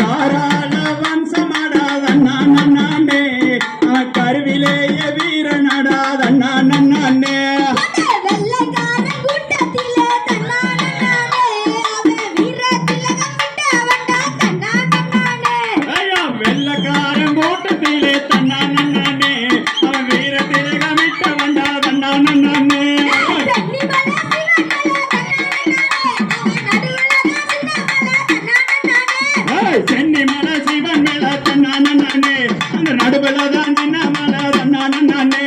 தாரா சென்னி மேல சிவன் மேல தன்னான நானே அந்த நடுவில் தான் தின்ன மேல தன்னான நானே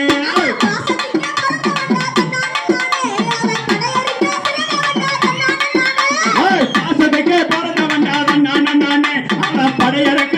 பாசத்துக்கு பிறந்தவன்டா தன்னான நானே அவன் படையறக்க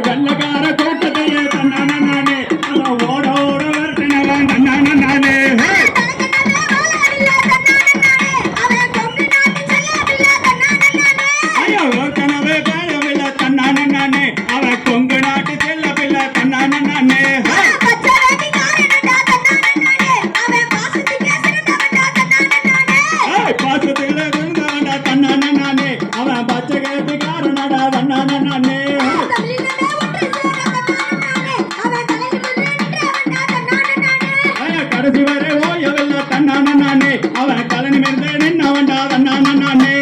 Ranagara, சிவரே ஓயவெல்லாம் தன்னான நானே அவன் கலனி மெர்ந்த நின்னவன்டா தன்னான நானே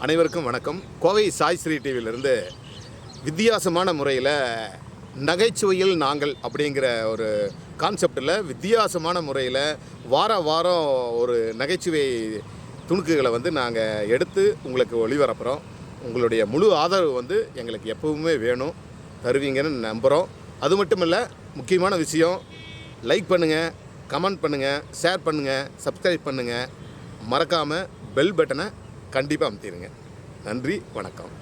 அனைவருக்கும் வணக்கம். கோவை சாய் ஸ்ரீ டிவியிலிருந்து வித்தியாசமான முறையில் நகைச்சுவையில் நாங்கள் அப்படிங்கிற ஒரு கான்செப்டில் வித்தியாசமான முறையில் வார வாரம் ஒரு நகைச்சுவை துணுக்குகளை வந்து நாங்கள் எடுத்து உங்களுக்கு ஒளிபரப்புகிறோம். உங்களுடைய முழு ஆதரவு வந்து எங்களுக்கு எப்பவுமே வேணும். தருவீங்கன்னு நம்புகிறோம். அது மட்டும் இல்லை முக்கியமான விஷயம் லைக் பண்ணுங்கள் கமெண்ட் பண்ணுங்கள் ஷேர் பண்ணுங்கள் சப்ஸ்கிரைப் பண்ணுங்கள் மறக்காமல் பெல் பட்டனை கண்டிப்பாக அமுத்திடுங்க. நன்றி வணக்கம்.